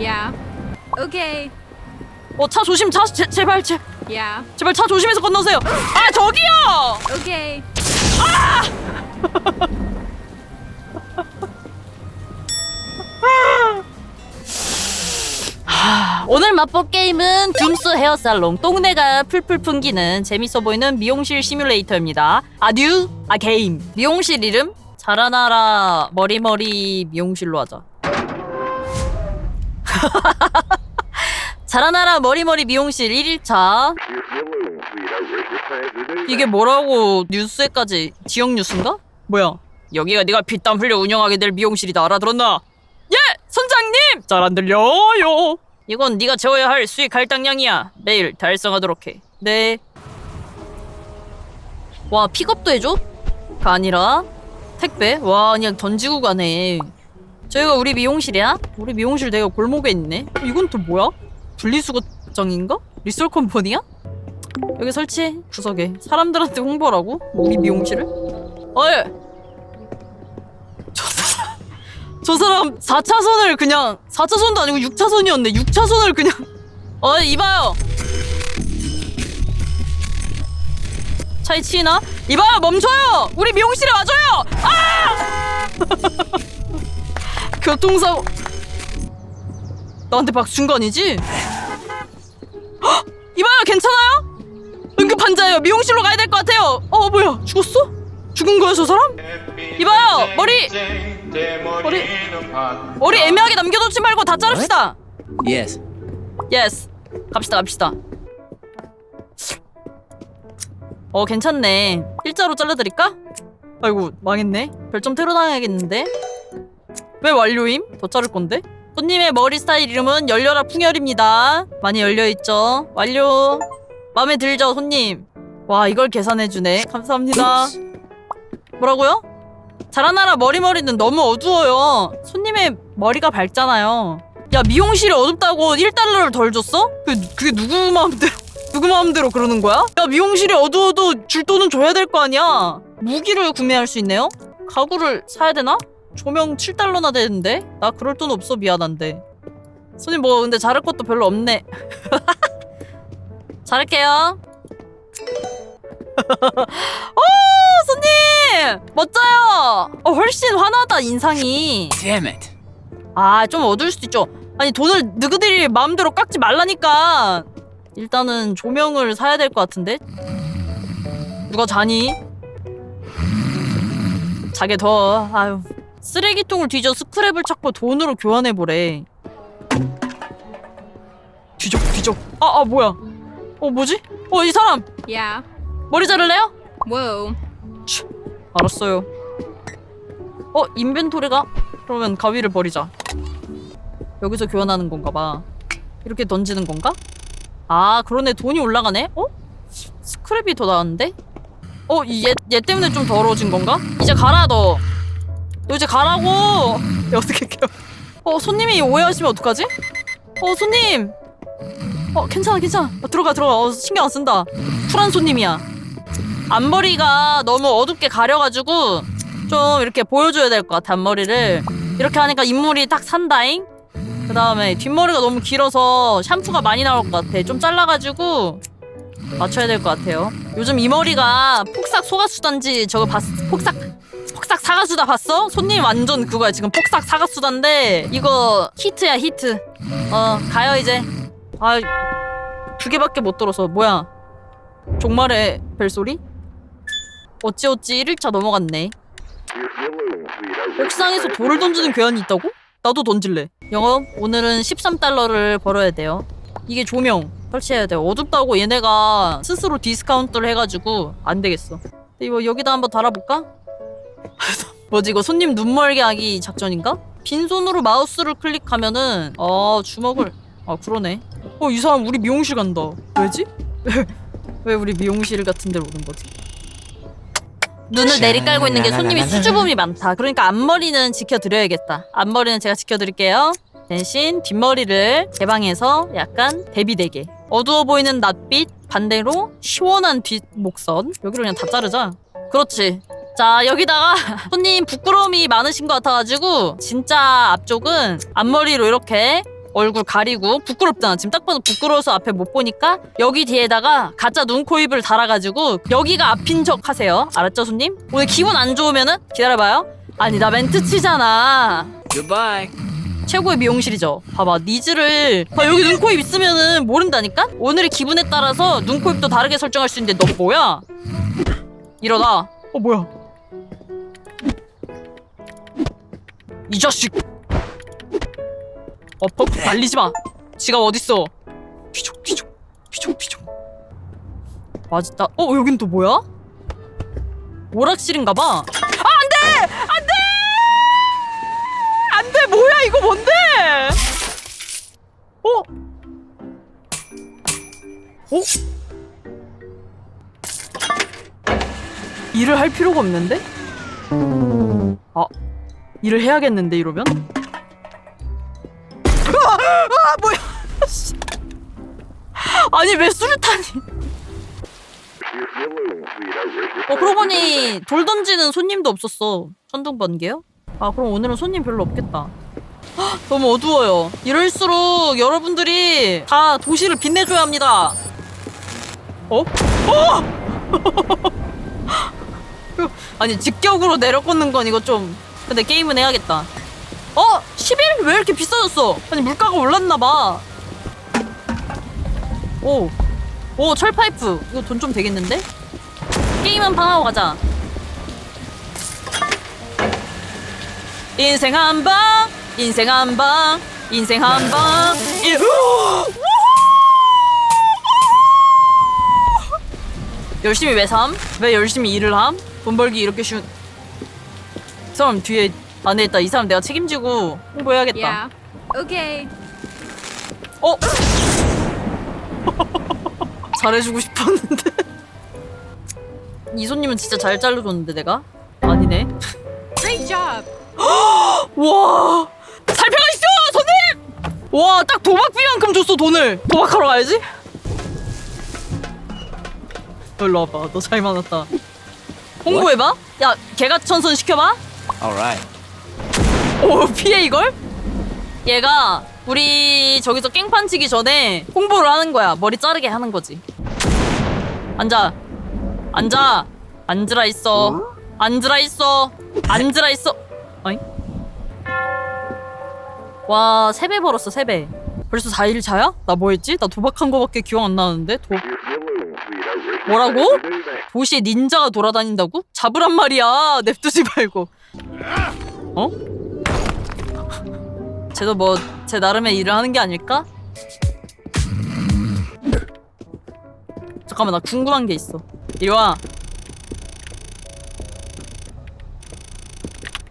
Yeah. Okay. 어 차 조심 차 제, 제발 제, Yeah. 제발 차 조심해서 건너세요 아 저기요 Okay. 오늘 맛볼 게임은 둠스 헤어살롱 똥내가 풀풀 풍기는 재밌어 보이는 미용실 시뮬레이터입니다 아뉴 아 게임 미용실 이름 자라나라 머리머리 미용실로 하자 자라나라 머리머리 미용실 1일차 이게 뭐라고 뉴스에까지 지역 뉴스인가? 뭐야? 여기가 네가 피땀 흘려 운영하게 될 미용실이다 알아들었나? 예! 선장님! 잘 안 들려요 이건 네가 재워야 할 수익 할당량이야 내일 달성하도록 해 네. 와 픽업도 해줘? 가 아니라 택배? 와 그냥 던지고 가네 저희가 우리 미용실이야? 우리 미용실 내가 골목에 있네 이건 또 뭐야? 분리수거장인가? 리솔 컴퍼니야? 여기 설치해 구석에 사람들한테 홍보라고? 우리 미용실을? 어이 저 사람 저 사람 4차선을 그냥 4차선도 아니고 6차선이었네 6차선을 그냥 어이 이봐요 차에 치이나? 이봐요 멈춰요 우리 미용실에 와줘요 아 교통사고 나한테 박준 거 아니지? 헉! 이봐요 괜찮아요? 응급 환자예요. 미용실로 가야 될 것 같아요. 어 뭐야 죽었어? 죽은 거야 저 사람? 이봐요 머리 머리 머리 애매하게 남겨놓지 말고 다 자릅시다. Yes. 예스. 갑시다 갑시다. 어 괜찮네. 일자로 잘라드릴까? 아이고 망했네. 별점 테러 당해야겠는데. 왜 완료임? 더 자를 건데? 손님의 머리 스타일 이름은 열려라 풍열입니다. 많이 열려 있죠. 완료. 마음에 들죠, 손님? 와 이걸 계산해 주네. 감사합니다. 뭐라고요? 자라나라 머리머리는 너무 어두워요. 손님의 머리가 밝잖아요. 야 미용실이 어둡다고 1달러를 덜 줬어? 그, 그게 누구 마음대로 누구 마음대로 그러는 거야? 야 미용실이 어두워도 줄 돈은 줘야 될 거 아니야 무기를 구매할 수 있네요? 가구를 사야 되나? 조명 7달러나 되는데? 나 그럴 돈 없어 미안한데 손님 뭐 근데 자를 것도 별로 없네 자를게요 오 손님 멋져요 어, 훨씬 환하다 인상이 Damn it. 아, 좀 어두울 수도 있죠. 아니, 돈을 너희들이 마음대로 깎지 말라니까. 일단은 조명을 사야 될 것 같은데. 누가 자니? 자게 더. 아유. 쓰레기통을 뒤져 스크랩을 찾고 돈으로 교환해 보래. 뒤져, 뒤져. 아, 아, 뭐야? 어, 뭐지? 어, 이 사람 Yeah. 머리 자를래요? Whoa. 알았어요. 어, 인벤토리가? 그러면 가위를 버리자. 여기서 교환하는 건가 봐. 이렇게 던지는 건가? 아, 그러네. 돈이 올라가네? 어? 스크랩이 더 나은데? 어, 이 얘, 얘 때문에 좀 더러워진 건가? 이제 가라, 너. 너 이제 가라고! 야, 어떻게 켜? 어, 손님이 오해하시면 어떡하지? 어, 손님! 어, 괜찮아, 괜찮아. 어, 들어가, 들어가. 어, 신경 안 쓴다. 쿨한 손님이야. 앞머리가 너무 어둡게 가려가지고 좀 이렇게 보여줘야 될 것 같아 앞머리를 이렇게 하니까 인물이 딱 산다잉 그 다음에 뒷머리가 너무 길어서 샴푸가 많이 나올 것 같아 좀 잘라가지고 맞춰야 될 것 같아요 요즘 이 머리가 폭삭 소가수단지 저거 봤 폭삭 폭삭 사가수다 봤어? 손님 완전 그거야 지금 폭삭 사가수다인데 이거 히트야 히트 어 가요 이제 아 두 개밖에 못 들어서 뭐야 종말의 벨소리? 어찌어찌 1일차 넘어갔네. 옥상에서 돌을 던지는 교환이 있다고? 나도 던질래. 영업, 오늘은 13달러를 벌어야 돼요. 이게 조명 설치해야 돼요. 어둡다고 얘네가 스스로 디스카운트를 해가지고 안 되겠어. 이거 여기다 한번 달아볼까? 뭐지 이거 손님 눈 멀게 하기 작전인가? 빈손으로 마우스를 클릭하면은 아 주먹을 아 그러네. 어 이 사람 우리 미용실 간다. 왜지? 왜 우리 미용실 같은 데로 오는 거지? 눈을 내리깔고 있는 게 손님이 수줍음이 많다. 그러니까 앞머리는 지켜드려야겠다. 앞머리는 제가 지켜드릴게요. 대신 뒷머리를 제 방에서 약간 대비되게 어두워 보이는 낯빛 반대로 시원한 뒷목선 여기로 그냥 다 자르자. 그렇지. 자 여기다가 손님 부끄러움이 많으신 것 같아가지고 진짜 앞쪽은 앞머리로 이렇게 얼굴 가리고 부끄럽잖아. 지금 딱 봐도 부끄러워서 앞에 못 보니까 여기 뒤에다가 가짜 눈, 코, 입을 달아가지고 여기가 앞인 척 하세요. 알았죠, 손님? 오늘 기분 안 좋으면은 기다려봐요. 아니 나 멘트 치잖아. Goodbye. 최고의 미용실이죠. 봐봐, 니즈를 봐, 여기 눈, 코, 입 있으면은 모른다니까? 오늘의 기분에 따라서 눈, 코, 입도 다르게 설정할 수 있는데 너 뭐야? 일어나. 어 뭐야? 이 자식. 어 퍽 날리지 마. 지갑 어딨어? 피족 피족 피족 피족. 맞다. 어 여긴 또 뭐야? 오락실인가 봐. 아 안 돼 안 돼 안 돼 뭐야 이거 뭔데? 어? 어? 일을 할 필요가 없는데? 아 일을 해야겠는데 이러면? 아, 아 뭐야? 씨. 아니 왜 수류탄이? 어 그러고 보니 돌 던지는 손님도 없었어. 천둥 번개요? 아 그럼 오늘은 손님 별로 없겠다. 헉, 너무 어두워요. 이럴수록 여러분들이 다 도시를 빛내줘야 합니다. 어? 어! 아니 직격으로 내려꽂는 건 이거 좀 근데 게임은 해야겠다. 어? 11? 왜 이렇게 비싸졌어? 아니 물가가 올랐나봐. 오. 오 철파이프 이거 돈 좀 되겠는데? 게임 한판 하고 가자. 인생 한 방, 인생 한 방, 인생 한 방. 일. 열심히 왜 삼? 왜 열심히 일을 함? 돈 벌기 이렇게 쉬운. 이 사람 뒤에 안에 있다. 이 사람 내가 책임지고 홍보해야겠다. Yeah. Okay. 어? 잘해주고 싶었는데. 이 손님은 진짜 잘 잘라줬는데 내가? 아니네. Great job. 와 살펴가 있어 손님! 와딱 도박비만큼 줬어 돈을 도박하러 가야지 일로 와봐 너잘 많았다 홍보해봐 야 개가천선 시켜봐 Alright. 오 피해 이걸? 얘가 우리 저기서 깽판 치기 전에 홍보를 하는 거야 머리 자르게 하는 거지 앉아 앉아 앉으라 있어 앉으라 있어 앉으라 있어 어이? 와, 세배 벌었어, 세 배. 벌써 4일 차야? 나 뭐 했지? 나 도박한 거밖에 기억 안 나는데? 도... 뭐라고? 도시에 닌자가 돌아다닌다고? 잡으란 말이야. 냅두지 말고. 어? 쟤도 뭐, 제 나름의 일을 하는 게 아닐까? 잠깐만, 나 궁금한 게 있어. 이리 와.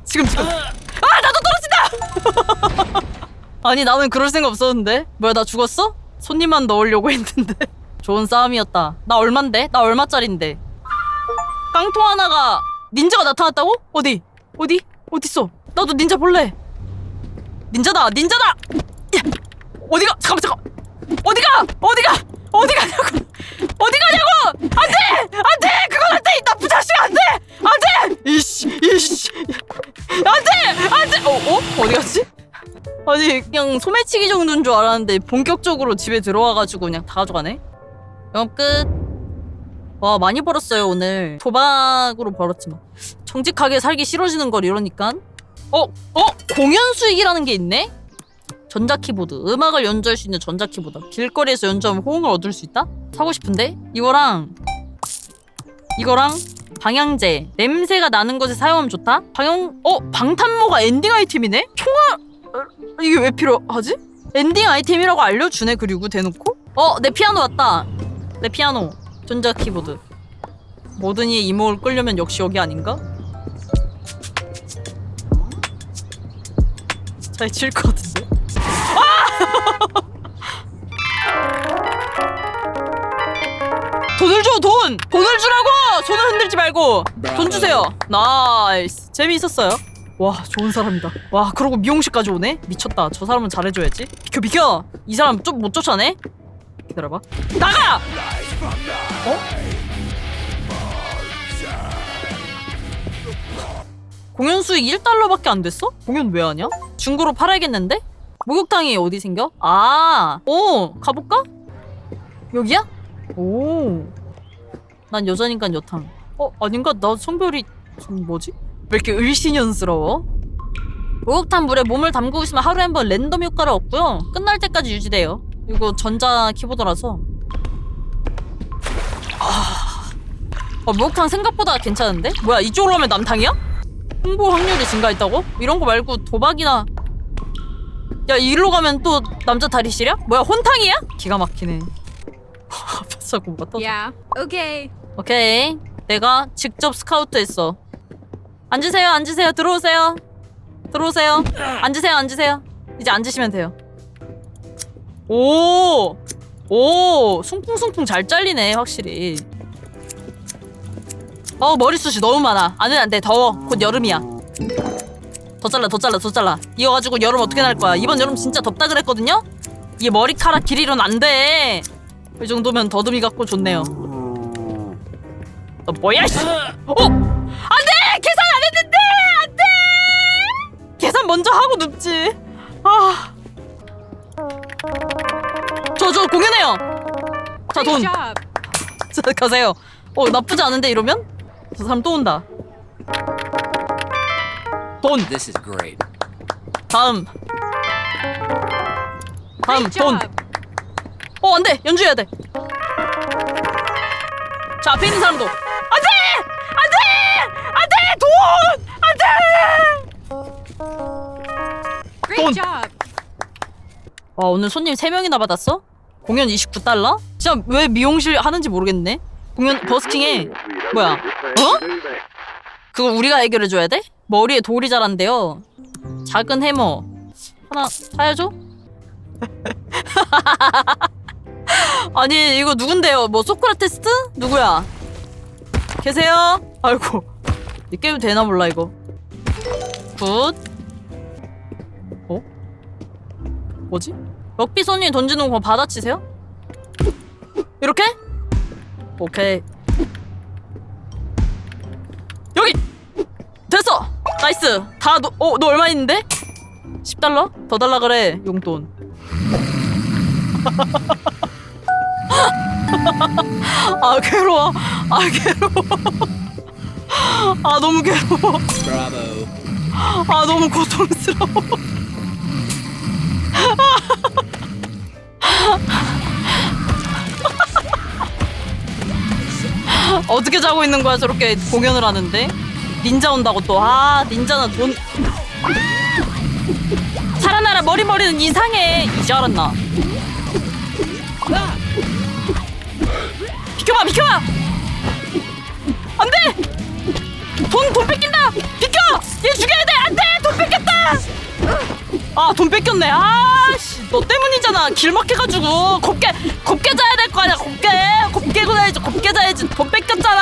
지금, 지금. 아, 나도 떨어진다! 아니 나는 그럴 생각 없었는데 뭐야 나 죽었어? 손님만 넣으려고 했는데 좋은 싸움이었다 나 얼만데? 나 얼마짜린데 깡통 하나가 닌자가 나타났다고? 어디? 어디? 어딨어? 나도 닌자 볼래 닌자다 닌자다 야! 어디가? 잠깐만 잠깐 어디가? 어디가? 어디 가냐고 어디 가냐고 안돼 안돼 그건 안돼 이 나쁜 자식 안돼 안돼 이씨 이씨 안돼 안돼 어 어? 어디 갔지? 아니 그냥 소매치기 정도인 줄 알았는데 본격적으로 집에 들어와가지고 그냥 다 가져가네. 영업 끝. 와 많이 벌었어요 오늘. 도박으로 벌었지만 정직하게 살기 싫어지는 걸 이러니까. 어? 어? 공연 수익이라는 게 있네? 전자 키보드. 음악을 연주할 수 있는 전자 키보드. 길거리에서 연주하면 호응을 얻을 수 있다? 사고 싶은데? 이거랑 이거랑 방향제. 냄새가 나는 것에 사용하면 좋다? 방향 어? 방탄모가 엔딩 아이템이네? 총알 어, 이게 왜 필요하지? 엔딩 아이템이라고 알려주네 그리고 대놓고 어 내 피아노 왔다 내 피아노 전자 키보드. 모든 이의 이목을 끌려면 역시 여기 아닌가? 잘 칠 것 같은데? 아! 돈을 줘 돈! 돈을 주라고! 손을 흔들지 말고! 돈 주세요! 나이스! 재미있었어요? 와 좋은 사람이다. 와 그러고 미용실까지 오네? 미쳤다. 저 사람은 잘해줘야지. 비켜 비켜! 이 사람 좀 못 쫓아내 기다려봐 나가 어? 공연 수익 1달러밖에 안 됐어? 공연 왜 하냐? 중고로 팔아야겠는데? 목욕탕이 어디 생겨? 아, 오, 가볼까? 여기야? 오. 난 여자니까 여탕. 어, 아닌가? 나 성별이 좀 뭐지? 왜 이렇게 을씨년스러워? 목욕탕 물에 몸을 담그고 있으면 하루에 한 번 랜덤 효과를 얻고요. 끝날 때까지 유지돼요. 이거 전자 키보드라서. 아, 어, 목욕탕 생각보다 괜찮은데? 뭐야, 이쪽으로 가면 남탕이야? 홍보 확률이 증가했다고? 이런 거 말고 도박이나 야 이리로 가면 또 남자 다리실이야? 뭐야 혼탕이야? 기가 막히네 아팠어 뭔가 떠 Yeah. Okay. 오케이 내가 직접 스카우트했어 앉으세요 앉으세요 들어오세요 들어오세요 앉으세요 앉으세요 이제 앉으시면 돼요 오! 오! 숭풍숭풍 잘 잘리네 확실히. 어 머리숱이 너무 많아. 안돼 안돼. 더워. 곧 여름이야. 더 잘라 더 잘라 더 잘라. 이거 가지고 여름 어떻게 날 거야? 이번 여름 진짜 덥다 그랬거든요? 이 머리카락 길이로는 안돼. 이 정도면 더듬이 같고 좋네요. 너 뭐야 씨! 어! 안돼! 계산 안 했는데! 안돼! 계산 먼저 하고 눕지. 아 저 저 공연해요 자 돈. 자, 가세요 어 나쁘지 않은데 이러면 저 사람 또 온다 돈 This is great. 다음 다음 돈. 어, 안 돼! 연주해야 돼! 자, 앞에 있는 사람도! 안 돼! 안 돼! 안 돼! 돈! 안 돼! 돈. 와, 오늘 손님 3명이나 받았어? 공연 29달러? 진짜 왜 미용실 하는지 모르겠네? 공연 버스킹에, 뭐야, 어? 그거 우리가 해결해 줘야 돼? 머리에 돌이 자란대요. 작은 해머. 하나 사야죠? 아니 이거 누군데요? 뭐 소크라테스트? 누구야? 계세요? 아이고 이 게임 되나 몰라 이거 굿 어? 뭐지? 럭비 손님 던지는 거 받아치세요? 이렇게? 오케이 여기! 됐어! 나이스 다 너, 어, 너 얼마 있는데? 10달러? 더 달라 그래 용돈 아 괴로워 아 괴로워 아 너무 괴로워. 아 너무 고통스러워 어떻게 자고 있는 거야? 저렇게 공연을 하는데? 닌자 온다고 또. 아 닌자는 돈. 살아나라. 머리머리는 이상해. 이제 알았나? 비켜봐 비켜봐! 안돼! 돈 돈 뺏긴다! 비켜! 얘 죽여야 돼! 안 돼! 돈 뺏겼다! 아 돈 뺏겼네. 아 씨. 너 때문이잖아. 길 막혀가지고. 곱게 곱게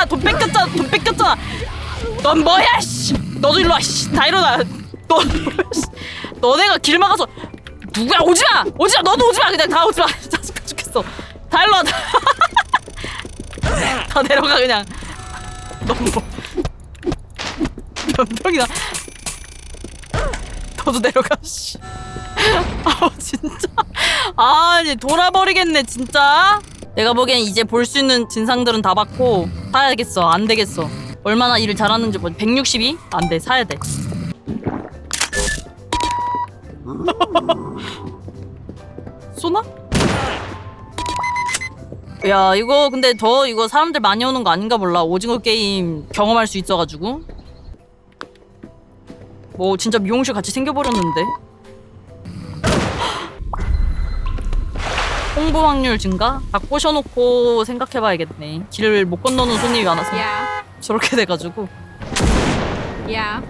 돈 뺏겼잖아 돈 뺏겼잖아. 넌 뭐야 씨. 너도 일로 와씨다 일어나. 너 씨. 너네가 길 막아서 누구야? 오지마! 오지마! 너도 오지마! 그냥 다 오지마! 짜증나 죽겠어. 다 일로 와. 다. 내려가 그냥. 너무 뭐. 변명이나? 너도 내려가 씨. 아우 진짜. 아니 돌아버리겠네 진짜 내가 보기엔 이제 볼 수 있는 진상들은 다 봤고 사야겠어 안 되겠어. 얼마나 일을 잘하는지 뭐 162? 안 돼 사야 돼. 쏘나? 야 이거 근데 더 이거 사람들 많이 오는 거 아닌가 몰라. 오징어 게임 경험할 수 있어가지고. 뭐 진짜 미용실 같이 생겨버렸는데 홍보 확률 증가? 딱 꼬셔놓고 생각해봐야겠네 길을 못 건너는 손님이 많아서 Yeah. 저렇게 돼가지고 Yeah.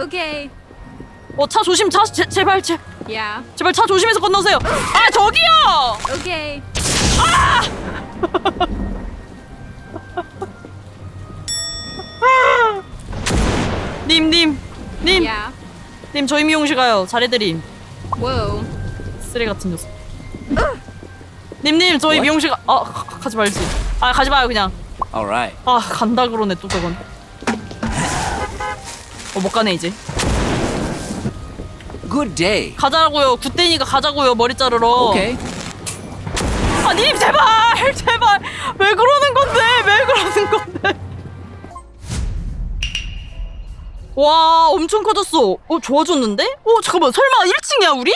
Okay. 어 차 조심 차 제, 제발 제, Yeah. 제발 차 조심해서 건너세요 아 저기요 Okay. 님 님 님! Yeah. 님 저희 미용실 가요 잘해드림 Whoa. 쓰레 같은 녀석 님님 저희 미용실 가... 아 가- 가지 말지 아 가지 마요 그냥 All right. 아 간다 그러네 또 저건 어못 가네 이제 Good day. 가자고요. 굿데이니까 가자고요. 머리 자르러. Okay. 아니 제발 제발 왜 그러는 건데 왜 그러는 건데 와 엄청 커졌어 어 좋아졌는데? 어 잠깐만 설마 1층이야 우리?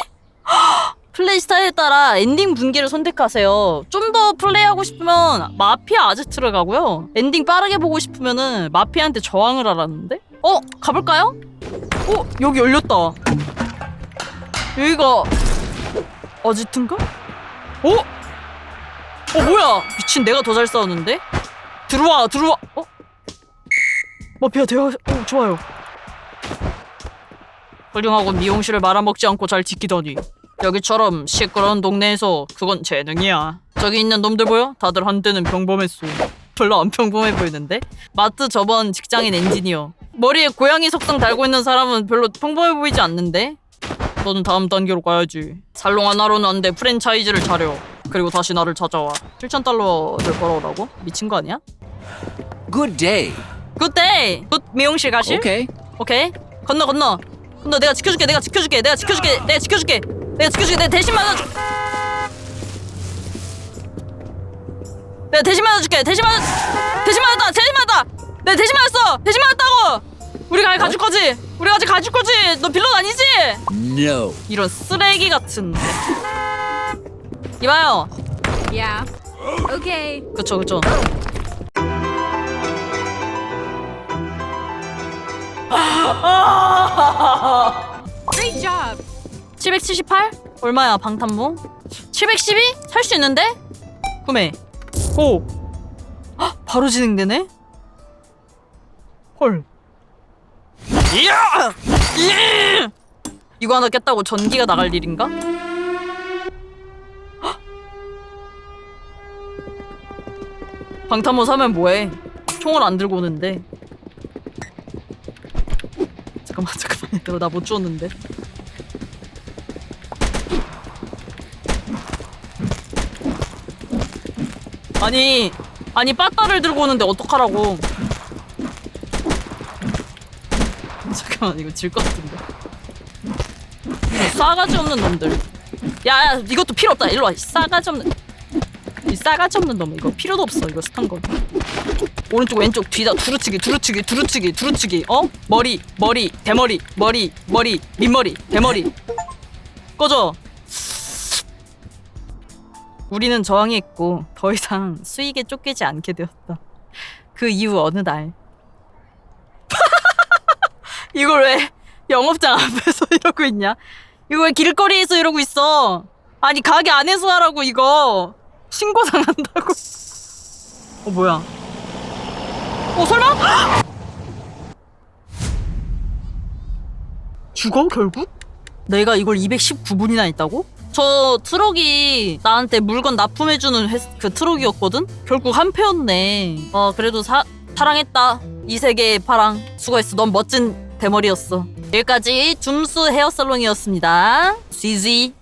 플레이 스타일에 따라 엔딩 분기를 선택하세요. 좀 더 플레이하고 싶으면 마피아 아제트를 가고요. 엔딩 빠르게 보고 싶으면은 마피아한테 저항을 하라는데? 어? 가볼까요? 어? 여기 열렸다. 여기가 아지트인가? 어? 어 뭐야? 미친 내가 더 잘 싸우는데? 들어와 들어와. 어? 마피아 대화 어 좋아요. 훌륭하고 미용실을 말아먹지 않고 잘 지키더니 여기처럼 시끄러운 동네에서 그건 재능이야 저기 있는 놈들 보여? 다들 한때는 평범했어 별로 안 평범해 보이는데 마트 저번 직장인 엔지니어 머리에 고양이 석상 달고 있는 사람은 별로 평범해 보이지 않는데 너는 다음 단계로 가야지. 살롱 하나로는 안 돼. 프랜차이즈를 차려. 그리고 다시 나를 찾아와. 7천 달러를 벌어오라고? 미친 거 아니야? Good day. 굿데이! 굿 미용실 가실? Okay. 오케이. 건너 건너. 건너 내가 지켜줄게. 내가 지켜줄게. 내가 지켜줄게. 내가 지켜줄게. 내가 지켜줄게. 내가 대신 맞아줄. 내가 대신 맞아줄게. 대신 맞아. 대신 맞았다. 대신 맞았다. 내가 대신 맞았어. 대신 맞았다고. 우리가 아직 가줄 거지. 우리가 아직 가줄 거지. 너 빌런 아니지? No. 이런 쓰레기 같은. 이봐요. Yeah. Okay. 그쵸 그쵸. Great job. 778? 얼마야 방탄모? 712? 살 수 있는데? 구매. 오. 헉, 바로 진행되네? 헐. 이야! 예! 이거 하나 깼다고 전기가 나갈 일인가? 헉! 방탄모 사면 뭐해? 총을 안 들고 오는데. 잠깐만 잠깐만 얘들아 나못 주웠는데. 아니 아니 빠따를 들고 오는데 어떡하라고. 잠깐만 이거 질 것 같은데. 이 싸가지 없는 놈들. 야 야 이것도 필요 없다. 일로 와. 이 싸가지 없는 이 싸가지 없는 놈. 이거 필요도 없어. 이거 스탄 거. 오른쪽 왼쪽 뒤다 두루치기 두루치기 두루치기 두루치기. 어? 머리 머리 대머리 머리 머리 밑머리 대머리. 꺼져 우리는 저항했고 더 이상 수익에 쫓기지 않게 되었다. 그 이후 어느 날 이걸 왜 영업장 앞에서 이러고 있냐? 이거 왜 길거리에서 이러고 있어? 아니 가게 안에서 하라고 이거 신고 당한다고. 어 뭐야? 어 설마? 죽어 결국? 내가 이걸 219분이나 했다고? 저 트럭이 나한테 물건 납품해주는 회- 그 트럭이었거든? 결국 한 패였네. 어, 그래도 사, 사랑했다. 이 세계의 파랑. 수고했어. 넌 멋진 대머리였어. 여기까지 줌스 헤어살롱이었습니다. 지지.